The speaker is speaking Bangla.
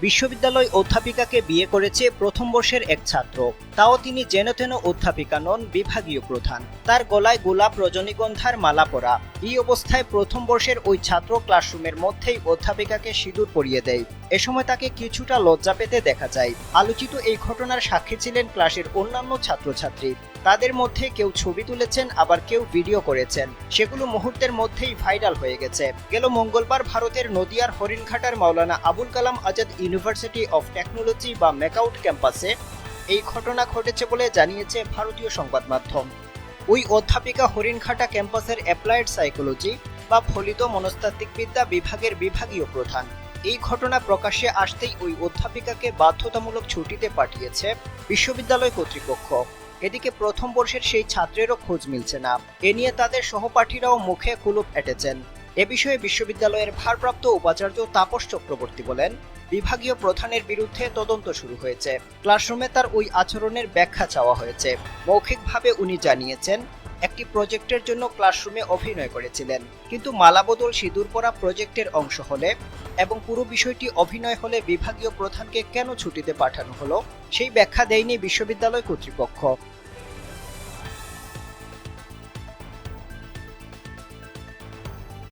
বিশ্ববিদ্যালয় অধ্যাপিকাকে বিয়ে করেছে প্রথম বর্ষের এক ছাত্র। তাও তিনি যেন তেন অধ্যাপিকা নন, বিভাগীয় প্রধান। তার গলায় গোলাপ রজনীগন্ধার মালা পরা। এই অবস্থায় প্রথম বর্ষের ওই ছাত্র ক্লাসরুমের মধ্যেই অধ্যাপিকাকে সিঁদুর পরিয়ে দেয়। এ সময় তাকে কিছুটা লজ্জা পেতে দেখা যায়। আলোচিত এই ঘটনার সাক্ষী ছিলেন ক্লাসের অন্যান্য ছাত্রছাত্রী। তাদের মধ্যে কেউ ছবি তুলেছেন, আবার কেউ ভিডিও করেছেন। সেগুলো মুহূর্তের মধ্যেই ভাইরাল হয়ে গেছে। গেল মঙ্গলবার ভারতের নদিয়ার হরিণঘাটার Maulana Abul Kalam Azad university of technology বা মেকআউট ক্যাম্পাসে এই ঘটনা ঘটেছে বলে জানিয়েছে ভারতীয় সংবাদ মাধ্যম। ওই অধ্যাপিকা হরিণঘাটা ক্যাম্পাসের অ্যাপ্লায়েড সাইকোলজি বা ফলিত মনস্তাত্ত্বিক বিদ্যা বিভাগের বিভাগীয় প্রধান। এই ঘটনা প্রকাশ্যে আসতেই ওই অধ্যাপিকাকে বাধ্যতামূলক ছুটিতে পাঠিয়েছে বিশ্ববিদ্যালয় কর্তৃপক্ষ। এদিকে প্রথম বর্ষের সেই ছাত্রেরও খোঁজ মিলছে না। এ নিয়ে তাদের সহপাঠীরাও মুখে কুলুপ এঁটেছেন। এ বিষয়ে বিশ্ববিদ্যালয়ের ভারপ্রাপ্ত উপাচার্য তাপস চক্রবর্তী বলেন, বিভাগীয় প্রধানের বিরুদ্ধে তদন্ত শুরু হয়েছে। ক্লাসরুমে তার ওই আচরণের ব্যাখ্যা চাওয়া হয়েছে। মৌখিকভাবে উনি জানিয়েছেন একটি প্রজেক্টের জন্য ক্লাসরুমে অভিনয় করেছিলেন। কিন্তু মালাবদল সিঁদুর পরা প্রজেক্টের অংশ হলে এবং পুরো বিষয়টি অভিনয় হলে বিভাগীয় প্রধানকে কেন ছুটিতে পাঠানো হলো, সেই ব্যাখ্যা দেয়নি বিশ্ববিদ্যালয় কর্তৃপক্ষ।